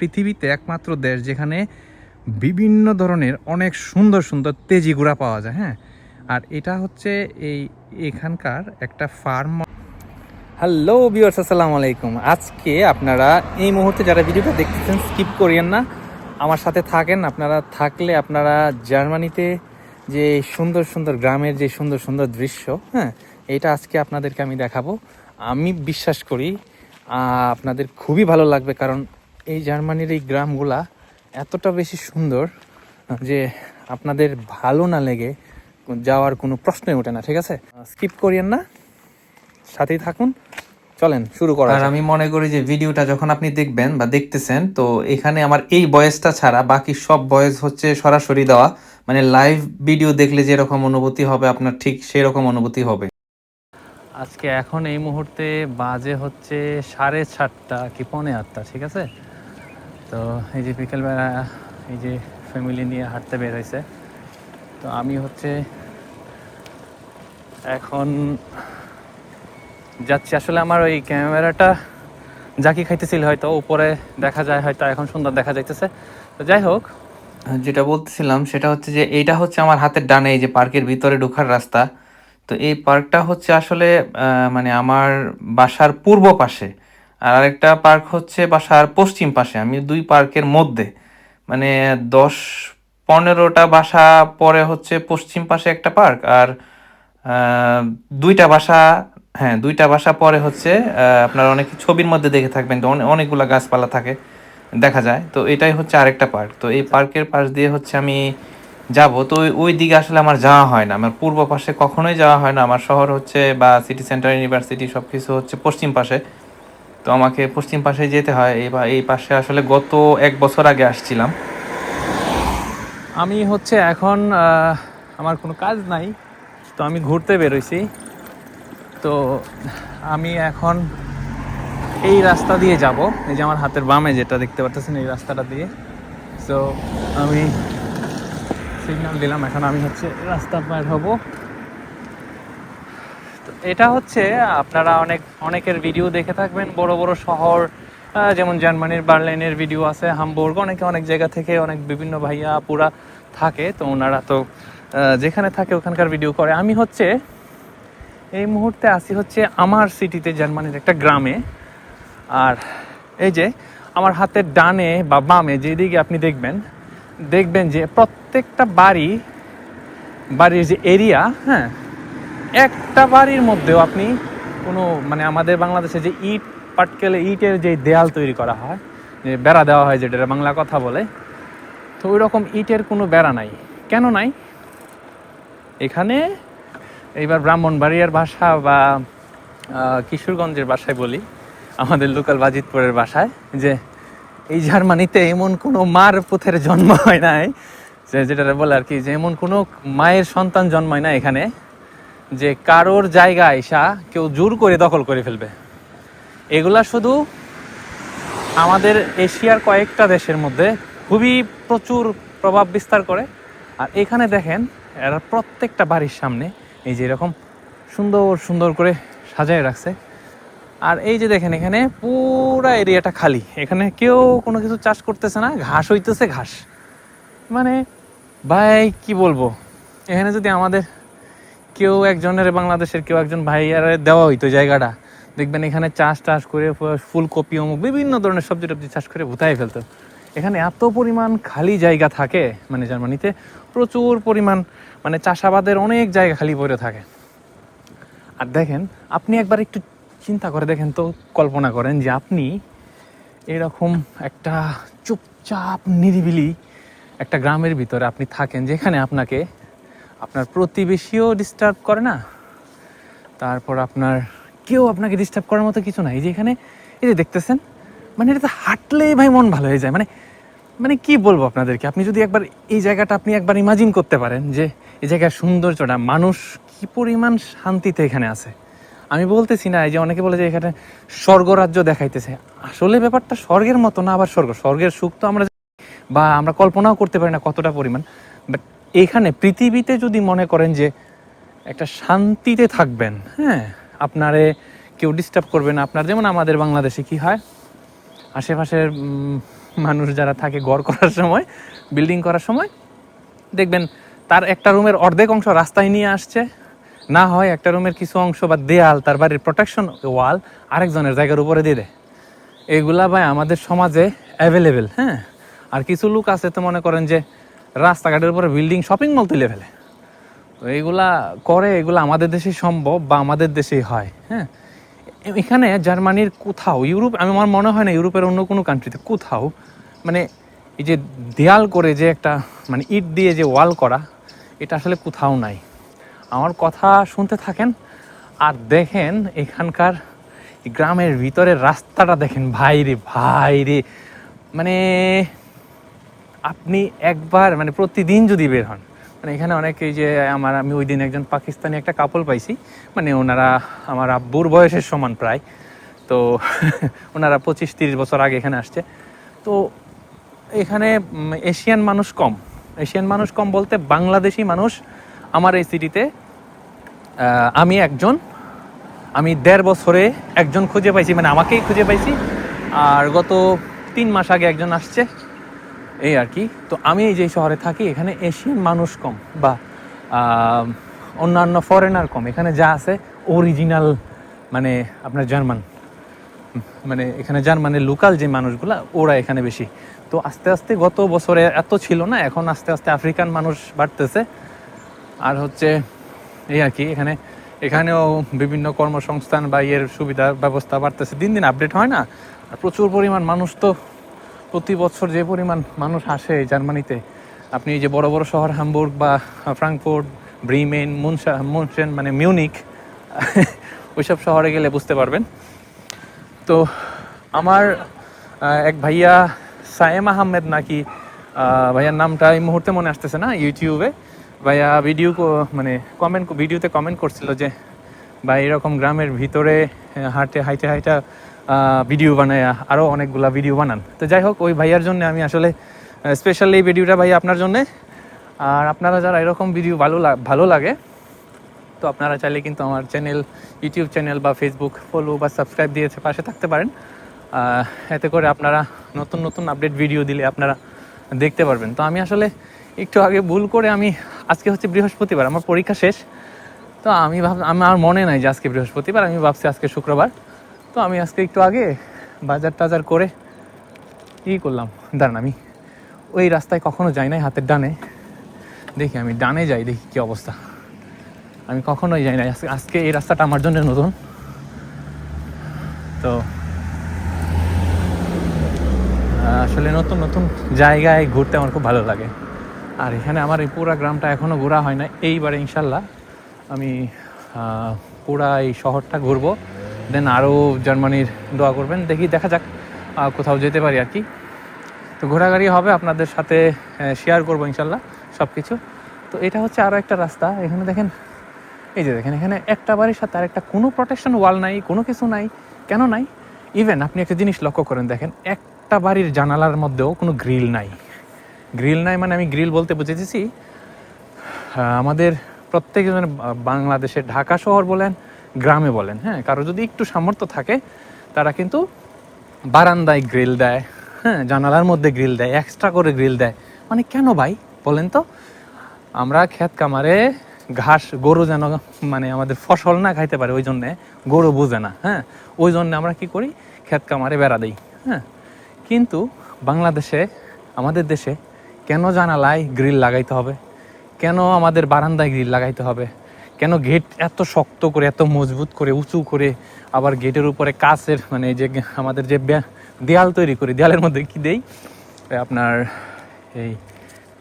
পৃথিবীতে একমাত্র দেশ যেখানে বিভিন্ন ধরনের অনেক সুন্দর সুন্দর তেজি ঘোড়া পাওয়া যায় হ্যাঁ? আর এটা হচ্ছে এই এখানকার একটা ফার্ম হ্যালো বিয়ার্স আসসালামু আলাইকুম। আজকে আপনারা এই মুহূর্তে যারা ভিডিওটা দেখতেছেন স্কিপ করিয়েন না। আমার সাথে থাকেন, আপনারা থাকলে আপনারা জার্মানিতে যে সুন্দর সুন্দর গ্রামের যে সুন্দর সুন্দর দৃশ্য হ্যাঁ এটা আজকে আপনাদেরকে আমি দেখাবো। আমি বিশ্বাস করি আপনাদের খুবই ভালো লাগবে, কারণ এই জার্মানির এই গ্রামগুলা এতটা বেশি সুন্দর যে আপনাদের ভালো না লেগে যাওয়ার কোনো প্রশ্নই ওঠে না ঠিক আছে? স্কিপ করিয়েন না সাথেই থাকুন চলেন শুরু করা আর আমি মনে করি যে ভিডিওটা যখন আপনি দেখবেন বা দেখতেছেন তো এখানে আমার এই বয়সটা ছাড়া বাকি সব বয়স হচ্ছে সরাসরি দেওয়া। মানে লাইভ ভিডিও দেখলে যেরকম অনুভূতি হবে আপনার ঠিক সেই রকম অনুভূতি হবে। আজকে এখন এই মুহূর্তে বাজে হচ্ছে সাড়ে সাতটা কি পৌনে আটটা ঠিক আছে? তো এই যে বিকেলবেলা এই যে ফ্যামিলি নিয়ে হাঁটতে বের হয়েছে। তো আমি হচ্ছে এখন যাচ্ছি। আসলে আমার ওই ক্যামেরাটা জাকি খাইতেছিল হয়তো, উপরে দেখা যায় হয়তো, এখন সুন্দর দেখা যাইতেছে। তো যাই হোক। যেটা বলতেছিলাম সেটা হচ্ছে যে এইটা হচ্ছে আমার হাতের ডানে, এই যে পার্কের ভিতরে ঢোকার রাস্তা। তো এই পার্কটা হচ্ছে আসলে মানে আমার বাসার পূর্ব পাশে। আর আরেকটা পার্ক হচ্ছে বাসার পশ্চিম পাশে, আমি দুই পার্কের মধ্যে। মানে দশ পনেরোটা বাসা পরে হচ্ছে পশ্চিম পাশে একটা পার্ক আর দুইটা বাসা হ্যাঁ দুইটা বাসা পরে হচ্ছে আপনার অনেক ছবির মধ্যে দেখে থাকবেন তো অনেকগুলো গাছপালা থাকে, দেখা যায়। তো এটাই হচ্ছে আরেকটা পার্ক। তো এই পার্কের পাশ দিয়ে হচ্ছে আমি যাব। তো ওই- দিকে আসলে আমার যাওয়া হয় না। আমার পূর্ব পাশে কখনোই যাওয়া হয় না। আমার শহর হচ্ছে বা সিটি সেন্টার ইউনিভার্সিটি সব কিছু হচ্ছে পশ্চিম পাশে। তো আমাকে পশ্চিম পাশে যেতে হয়। বা এই পাশে আসলে গত এক বছর আগে আসছিলাম। আমি হচ্ছে এখন আমার কোনো কাজ নাই, তো আমি ঘুরতে বেরোইছি। তো আমি এখন এই রাস্তা দিয়ে যাব। এই যে আমার হাতের বামে যেটা দেখতে পাচ্ছেন, এই রাস্তাটা দিয়ে। তো আমি সিগন্যাল দিলাম, এখন আমি হচ্ছে রাস্তা পার হব। এটা হচ্ছে, আপনারা অনেক, অনেকের ভিডিও দেখে থাকবেন। বড় বড় শহর যেমন জার্মানির বার্লিনের ভিডিও আছে, হামবুর্গ, অনেকে অনেক জায়গা থেকে অনেক বিভিন্ন ভাইয়া পুরা থাকে। তো ওনারা তো যেখানে থাকে ওখানকার ভিডিও করে। আমি হচ্ছে, এই মুহূর্তে আসি হচ্ছে আমার সিটিতে জার্মানির একটা গ্রামে। আর এই যে, আমার হাতের ডানে বা বামে যেদিকে আপনি দেখবেন দেখবেন যে প্রত্যেকটা বাড়ি, বাড়ির যে এরিয়া হ্যাঁ একটা বাড়ির মধ্যেও আপনি কোনো মানে আমাদের বাংলাদেশে যে ইট পাটকেলে, ইটের যে দেয়াল তৈরি করা হয়, যে বেড়া দেওয়া হয় যেটা বাংলা কথা বলে, তো ওই রকম ইটের কোনো বেড়া নাই। কেন নাই? এখানে এইবার ব্রাহ্মণবাড়িয়ার ভাষা বা কিশোরগঞ্জের ভাষায় বলি, আমাদের লোকাল বাজিতপুরের ভাষায়, যে এই জার্মানিতে এমন কোনো মার পুথের জন্ম হয় নাই, যে যেটা বলে আর কি, যে এমন কোনো মায়ের সন্তান জন্মায় না এখানে। যে কারোর জায়গা এসা কেউ জোর করে দখল করে ফেলবে। এগুলা শুধু আমাদের এশিয়ার কয়েকটা দেশের মধ্যে খুবই প্রচুর প্রভাব বিস্তার করে। আর এখানে দেখেন, এরা প্রত্যেকটা বাড়ির সামনে এই যে এরকম সুন্দর সুন্দর করে সাজায় রাখছে। আর এই যে দেখেন, এখানে পুরা এরিয়াটা খালি। এখানে কেউ কোনো কিছু চাষ করতেছে না, ঘাস হইতেছে ঘাস। মানে ভাই, কি বলব? এখানে যদি আমাদের কেউ একজনের বাংলাদেশের কেউ একজন ভাইয়ারে দেওয়া হইতো জায়গাটা। দেখবেন এখানে চাষ টাস করে ফুলকপি, অমুক, বিভিন্ন ধরনের সবজি টবজি চাষ করে ভুতাই ফেলতো। এখানে এত পরিমাণ খালি জায়গা থাকে মানে জার্মানিতে, প্রচুর পরিমাণ মানে চাষাবাদের অনেক জায়গা খালি পড়ে থাকে। আর দেখেন, আপনি একবার একটু চিন্তা করে দেখেন তো, কল্পনা করেন যে আপনি এরকম একটা চুপচাপ নিরিবিলি একটা গ্রামের ভিতরে আপনি থাকেন যেখানে আপনাকে আপনার প্রতিবেশীও ডিস্টার্ব করে না? তারপর আপনার কেউ আপনাকে ডিস্টার্ব করার মতো কিছু নাই। যে এখানে, এই যে দেখতেছেন মানে এটা হাঁটলেই ভাই মন ভালো হয়ে যায়। মানে মানে কি বলব আপনাদেরকে? আপনি যদি একবার এই জায়গাটা আপনি একবার ইমাজিন করতে পারেন যে এই জায়গার সৌন্দর্যটা, মানুষ কি পরিমাণ শান্তিতে এখানে আছে? আমি বলতেছি না, এই যে অনেকে বলে যে এখানে স্বর্গরাজ্য দেখাইতেছে। আসলে ব্যাপারটা স্বর্গের মতো না, আবার স্বর্গ। স্বর্গের সুখ তো আমরা বা আমরা কল্পনাও করতে পারি না কতটা পরিমাণ। বাট এখানে পৃথিবীতে যদি মনে করেন যে একটা শান্তিতে থাকবেন হ্যাঁ আপনারে কেউ ডিস্টার্ব করবে না। আপনার যেমন আমাদের বাংলাদেশে কি হয়? আশেপাশের মানুষ যারা থাকে ঘর করার সময় বিল্ডিং করার সময়, দেখবেন তার একটা রুমের অর্ধেক অংশ রাস্তায় নিয়ে আসছে। না হয় একটা রুমের কিছু অংশ বা দেয়াল, তার বাড়ির প্রোটেকশন ওয়াল আরেকজনের জায়গার উপরে দিয়ে দেয়। এগুলা ভাই আমাদের সমাজে অ্যাভেলেবেল হ্যাঁ। আর কিছু লোক আছে তো মনে করেন যে রাস্তাঘাটের উপরে বিল্ডিং শপিং মল তুলে ফেলে। তো এইগুলা করে, এগুলো আমাদের দেশেই সম্ভব বা আমাদের দেশেই হয় হ্যাঁ? এখানে জার্মানির কোথাও, ইউরোপ, আমি, আমার মনে হয় না ইউরোপের অন্য কোনো কান্ট্রিতে কোথাও মানে এই যে দেয়াল করে যে একটা মানে ইট দিয়ে যে ওয়াল করা, এটা আসলে কোথাও নাই। আমার কথা শুনতে থাকেন, আর দেখেন এখানকার গ্রামের ভিতরের রাস্তাটা দেখেন। ভাই রে ভাই রে মানে আপনি একবার মানে প্রতিদিন যদি বের হন মানে এখানে অনেক এই যে আমার, আমি ওই দিন একজন পাকিস্তানি একটা কাপল পাইছি মানে ওনারা আমার আব্বুর বয়সের সমান প্রায়, তো ওনারা পঁচিশ তিরিশ বছর আগে এখানে আসছে। তো এখানে এশিয়ান মানুষ কম, এশিয়ান মানুষ কম বলতে বাংলাদেশি মানুষ আমার এই সিটিতে আমি একজন, আমি দেড় বছরে একজন খুঁজে পাইছি মানে আমাকেই খুঁজে পাইছি, আর গত তিন মাস আগে একজন আসছে এই আর কি। তো আমি এই যে শহরে থাকি, এখানে এশিয়ান মানুষ কম বা অন্যান্য ফরেনার কম। এখানে যা আছে অরিজিনাল মানে আপনার জার্মান মানে এখানে জার্মানের লোকাল যে মানুষগুলা, ওরা এখানে বেশি। তো আস্তে আস্তে গত বছরে এত ছিল না, এখন আস্তে আস্তে আফ্রিকান মানুষ বাড়তেছে। আর হচ্ছে এই আর কি, এখানে, এখানেও বিভিন্ন কর্মসংস্থান বা ইয়ের সুবিধা, ব্যবস্থা বাড়তেছে। দিন দিন আপডেট হয় না। আর প্রচুর পরিমাণ মানুষ তো প্রতি বছর যে পরিমাণ মানুষ আসে জার্মানিতে, আপনি যে বড় বড় শহর হামবুর্গ বা ফ্রাঙ্কফুর্ট, ব্রিমেন, মুনশা, মুনশেন মানে মিউনিক, ওইসব শহরে গেলে বুঝতে পারবেন। তো আমার এক ভাইয়া সায়েম আহমেদ নাকি ভাইয়ার নামটা এই মুহূর্তে মনে আসতেছে না, ইউটিউবে। ভাইয়া ভিডিও মানে কমেন্ট ভিডিওতে কমেন্ট করছিল যে ভাই এরকম গ্রামের ভিতরে হাঁটে হাইটে হাইটা ভিডিও বানায় আরও অনেকগুলা ভিডিও বানান। তো যাই হোক, ওই ভাইয়ার জন্য আমি আসলে স্পেশালি এই ভিডিওটা ভাই আপনার জন্যে। আর আপনারা যারা এরকম ভিডিও ভালো ভালো লাগে, তো আপনারা চাইলে কিন্তু আমার চ্যানেল ইউটিউব চ্যানেল বা ফেসবুক ফলো বা সাবস্ক্রাইব দিয়ে পাশে থাকতে পারেন। এতে করে আপনারা নতুন নতুন আপডেট ভিডিও দিলে আপনারা দেখতে পারবেন। তো আমি আসলে একটু আগে ভুল করে আমি, আজকে হচ্ছে বৃহস্পতিবার, আমার পরীক্ষা শেষ। তো আমি ভাব আমার মনে নাই যে আজকে বৃহস্পতিবার, আমি ভাবছি আজকে শুক্রবার। তো আমি আজকে একটু আগে বাজার টাজার করে ই করলাম? দাঁড়ান আমি ওই রাস্তায় কখনো যাই নাই হাতের ডানে। দেখি আমি ডানে যাই, দেখি কী অবস্থা। আমি কখনোই যাই নাই। আজকে আজকে এই রাস্তাটা আমার জন্য নতুন। তো আসলে নতুন নতুন জায়গায় ঘুরতে আমার খুব ভালো লাগে। আর এখানে আমার এই পুরা গ্রামটা এখনও ঘোরা হয় না এইবারে ইনশাল্লাহ আমি পুরা এই শহরটা ঘুরবো। দেন আরও জার্মানির দোয়া করবেন। দেখি, দেখা যাক কোথাও যেতে পারি আর কি। তো ঘোরাঘুরি হবে আপনাদের সাথে শেয়ার করব ইনশাল্লাহ সব কিছু তো এটা হচ্ছে আরও একটা রাস্তা। এখানে দেখেন, এই যে দেখেন, এখানে একটা বাড়ির সাথে আর একটা কোনো প্রোটেকশন ওয়াল নাই, কোনো কিছু নাই। কেন নাই? ইভেন আপনি একটা জিনিস লক্ষ্য করেন, দেখেন, একটা বাড়ির জানালার মধ্যেও কোনো গ্রিল নাই। গ্রিল নাই মানে আমি গ্রিল বলতে বুঝেছি আমাদের প্রত্যেক মানে বাংলাদেশের ঢাকা শহর বলেন, গ্রামে বলেন হ্যাঁ কারও যদি একটু সামর্থ্য থাকে, তারা কিন্তু বারান্দায় গ্রিল দেয় হ্যাঁ জানালার মধ্যে গ্রিল দেয় এক্সট্রা করে গ্রিল দেয়। মানে কেন ভাই? বলেন তো। আমরা ক্ষেত কামারে ঘাস, গরু যেন মানে আমাদের ফসল না খাইতে পারে, ওই জন্যে গরু বুঝে না হ্যাঁ। ওই জন্য আমরা কি করি? ক্ষেত কামারে বেড়া দিই হ্যাঁ। কিন্তু বাংলাদেশে, আমাদের দেশে কেন জানালায় গ্রিল লাগাইতে হবে? কেন আমাদের বারান্দায় গ্রিল লাগাইতে হবে? কেন গেট এত শক্ত করে, এত মজবুত করে, উঁচু করে আবার গেটের উপরে কাচের মানে যে আমাদের যে দেয়াল তৈরি করি, দেয়ালের মধ্যে কি দেই? আপনার এই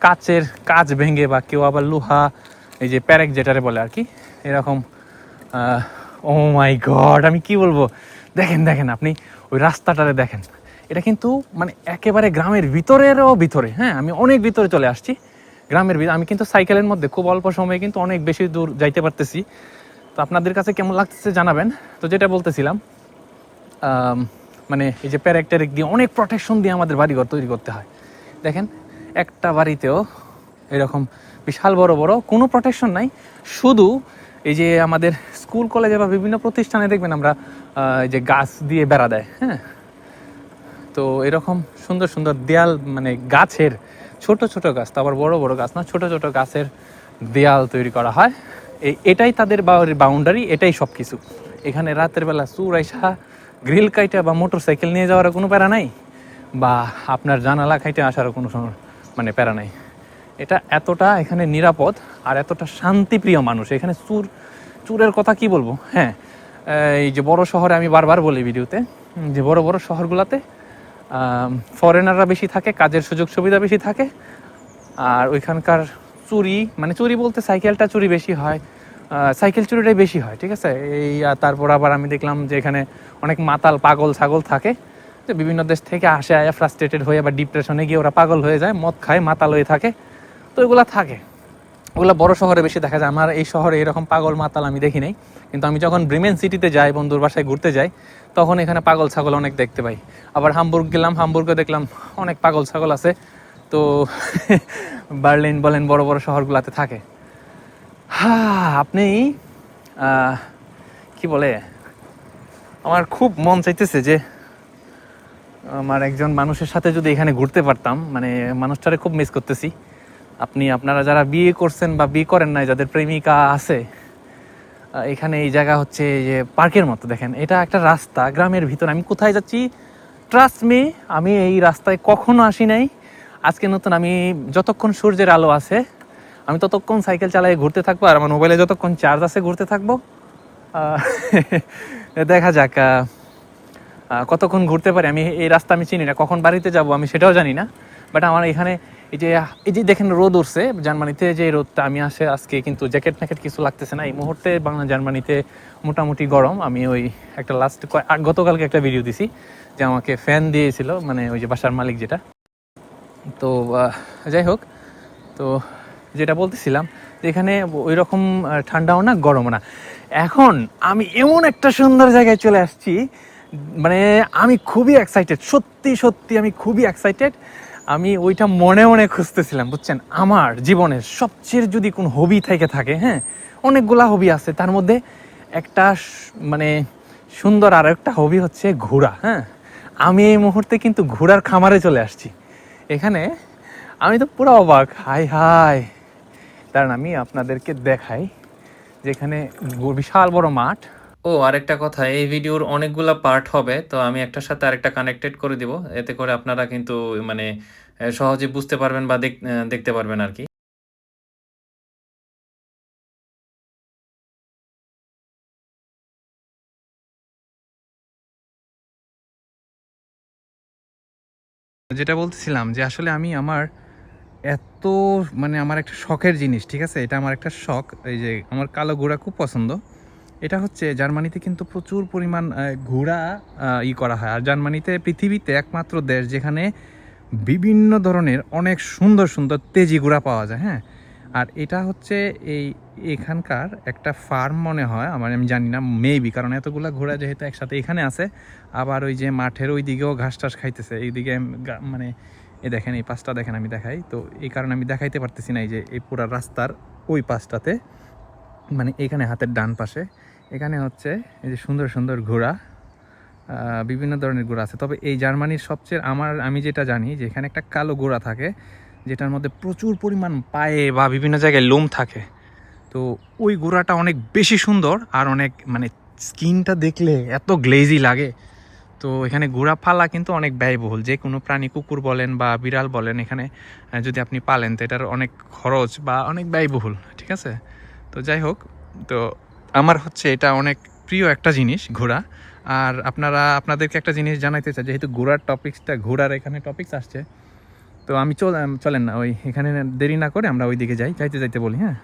কাচের কাচ ভেঙে বা কেউ আবার লোহা, এই যে প্যারেক যেটারে বলে আর কি, এরকম ও মাই গড আমি কি বলব? দেখেন দেখেন আপনি, ওই রাস্তাটারে দেখেন। এটা কিন্তু মানে একেবারে গ্রামের ভিতরেরও ভিতরে হ্যাঁ? আমি অনেক ভিতরে চলে আসছি। গ্রামের ভিতরে আমি কিন্তু সাইকেলের মধ্যে খুব অল্প সময়ে কিন্তু অনেক বেশি দূর যাইতে পারতেছি। তো আপনাদের কাছে কেমন লাগতেছে জানাবেন। তো যেটা বলতেছিলাম মানে এই যে প্যারেক ট্যারেক দিয়ে অনেক প্রোটেকশন দিয়ে আমাদের বাড়িঘর তৈরি করতে হয়। দেখেন, একটা বাড়িতেও এরকম বিশাল বড় বড় কোনো প্রোটেকশন নাই। শুধু এই যে আমাদের স্কুল, কলেজে বা বিভিন্ন প্রতিষ্ঠানে দেখবেন আমরা এই যে গাছ দিয়ে বেড়া দেয় হ্যাঁ? তো এরকম সুন্দর সুন্দর দেয়াল মানে গাছের ছোট ছোট গাছ, তো আবার বড় বড় গাছ না, ছোট ছোট গাছের দেয়াল তৈরি করা হয়। এই এটাই তাদের বাউন্ডারি এটাই সব কিছু এখানে রাতের বেলা চুর আইসা গ্রিল কাইটা বা মোটর সাইকেল নিয়ে যাওয়ার কোনো প্যারা নাই, বা আপনার জানালা খাইতে আসারও কোনো মানে প্যারা নাই। এটা এতটা এখানে নিরাপদ আর এতটা শান্তিপ্রিয় মানুষ। এখানে চুর, চুরের কথা কি বলব? হ্যাঁ এই যে বড় শহরে আমি বারবার বলি ভিডিওতে, যে বড় বড় শহরগুলোতে ফরেনাররা বেশি থাকে, কাজের সুযোগ সুবিধা বেশি থাকে। আর ওইখানকার চুরি মানে চুরি বলতে সাইকেলটা চুরি বেশি হয় সাইকেল চুরিটাই বেশি হয়, ঠিক আছে? এই তারপর আবার আমি দেখলাম যে এখানে অনেক মাতাল পাগল ছাগল থাকে, যে বিভিন্ন দেশ থেকে আসে, আয়া ফ্রাস্ট্রেটেড হয়ে বা ডিপ্রেশনে গিয়ে ওরা পাগল হয়ে যায়, মদ খায়, মাতাল হয়ে থাকে, তো ওইগুলা থাকে। ওগুলো বড় শহরে বেশি দেখা যায়। আমার এই শহরে এরকম পাগল মাতাল আমি দেখি নাই। কিন্তু আমি যখন ব্রিমেন সিটিতে যাই, বন্ধুর বাসায় ঘুরতে যাই, তখন এখানে পাগল ছাগল অনেক দেখতে পাই। আবার হামবুর্গ গেলাম হামবুর্গে দেখলাম অনেক পাগল ছাগল আছে। তো বার্লিন বলেন বড় বড় শহরগুলোতে থাকে। হ্যাঁ আপনি কি বলে? আমার খুব মন চাইতেছে যে আমার একজন মানুষের সাথে যদি এখানে ঘুরতে পারতাম মানে মানুষটারে খুব মিস করতেছি। আপনি আপনারা যারা বিয়ে করছেন বা বিয়ে করেন নাই, যাদের প্রেমিকা আছে এখানে এই জায়গা হচ্ছে যে পার্কের মতো, দেখেন। এটা একটা রাস্তা, গ্রামের ভিতর। আমি কোথায় যাচ্ছি? ট্রাস্ট মি আমি এই রাস্তায় কখনো আসি নাই। আজকে নতুন, আমি যতক্ষণ সূর্যের আলো আছে, আমি ততক্ষণ সাইকেল চালিয়ে ঘুরতে থাকব আর আমার মোবাইলে যতক্ষণ চার্জ আছে ঘুরতে থাকব। দেখা যাক কতক্ষণ ঘুরতে পারি। আমি এই রাস্তা আমি চিনি না, কখন বাড়িতে যাব আমি সেটাও জানি না। বাট আমার এখানে এই যে এই যে দেখেন রোদ উঠছে, জার্মানিতে যে রোদটা আমি আসে আজকে, কিন্তু জ্যাকেট ম্যাকেট কিছু লাগতেছে না। এই মুহূর্তে বাংলা জার্মানিতে মোটামুটি গরম। আমি ওই একটা লাস্ট গতকালকে একটা ভিডিও দিছি, যে আমাকে ফ্যান দিয়েছিল মানে ওই যে বাসার মালিক যেটা। তো যাই হোক, তো যেটা বলতেছিলাম এখানে ওই রকম ঠান্ডাও না, গরমও না। এখন আমি এমন একটা সুন্দর জায়গায় চলে আসছি মানে আমি খুবই এক্সাইটেড সত্যি সত্যি আমি খুবই এক্সাইটেড আমি ওইটা মনে মনে খুঁজতেছিলাম, বুঝছেন? আমার জীবনের সবচেয়ে যদি কোন হবি থেকে থাকে হ্যাঁ অনেকগুলা হবি আছে, তার মধ্যে একটা মানে সুন্দর আর একটা হবি হচ্ছে ঘোড়া হ্যাঁ? আমি এই মুহূর্তে কিন্তু ঘোড়ার খামারে চলে আসছি। এখানে আমি তো পুরো অবাক, হাই হাই। দাঁড়ান, আমি আপনাদেরকে দেখাই যেখানে বিশাল বড় মাঠ। ও, আরেকটা কথা, এই ভিডিওর অনেকগুলা পার্ট হবে, তো আমি একটার সাথে আরেকটা কানেক্টেড করে দিব, এতে করে আপনারা কিন্তু মানে সহজে বুঝতে পারবেন বা দেখতে পারবেন আর কি। যেটা বলতেছিলাম যে আসলে আমি আমার এত মানে আমার একটা শখের জিনিস, ঠিক আছে? এটা আমার একটা শখ, এই যে আমার কালো ঘোড়া খুব পছন্দ। এটা হচ্ছে জার্মানিতে কিন্তু প্রচুর পরিমাণ ঘোড়া ই করা হয়। আর জার্মানিতে পৃথিবীতে একমাত্র দেশ যেখানে বিভিন্ন ধরনের অনেক সুন্দর সুন্দর তেজি ঘোড়া পাওয়া যায় হ্যাঁ? আর এটা হচ্ছে এই এখানকার একটা ফার্ম মনে হয়, আমার আমি জানি না মেবি কারণ এতগুলা ঘোড়া যেহেতু একসাথে এখানে আছে, আবার ওই যে মাঠের ওই দিকেও ঘাস টাস খাইতেছে। এইদিকে মানে এ দেখেন, এই পাশটা দেখেন, আমি দেখাই। তো এই কারণে আমি দেখাইতে পারতেছি না, এই যে, এই পুরা রাস্তার ওই পাশটাতে মানে এখানে হাতের ডান পাশে। এখানে হচ্ছে এই যে সুন্দর সুন্দর ঘোড়া বিভিন্ন ধরনের ঘোড়া আছে। তবে এই জার্মানির সবচেয়ে আমার, আমি যেটা জানি যে এখানে একটা কালো ঘোড়া থাকে, যেটার মধ্যে প্রচুর পরিমাণ পায়ে বা বিভিন্ন জায়গায় লোম থাকে। তো ওই ঘোড়াটা অনেক বেশি সুন্দর আর অনেক মানে স্কিনটা দেখলে এত গ্লেজি লাগে। তো এখানে ঘোড়া পালা কিন্তু অনেক ব্যয়বহুল। যে কোনো প্রাণী কুকুর বলেন বা বিড়াল বলেন, এখানে যদি আপনি পালেন তো এটার অনেক খরচ বা অনেক ব্যয়বহুল, ঠিক আছে? তো যাই হোক, তো আমার হচ্ছে এটা অনেক প্রিয় একটা জিনিস, ঘোড়া। আর আপনারা, আপনাদেরকে একটা জিনিস জানাইতে চাই, যেহেতু ঘোড়ার টপিক্সটা ঘোড়ার এখানে টপিক্স আসছে। তো আমি চল, চলেন না, ওই এখানে দেরি না করে আমরা ওই দিকে যাই যাইতে যাইতে বলি হ্যাঁ?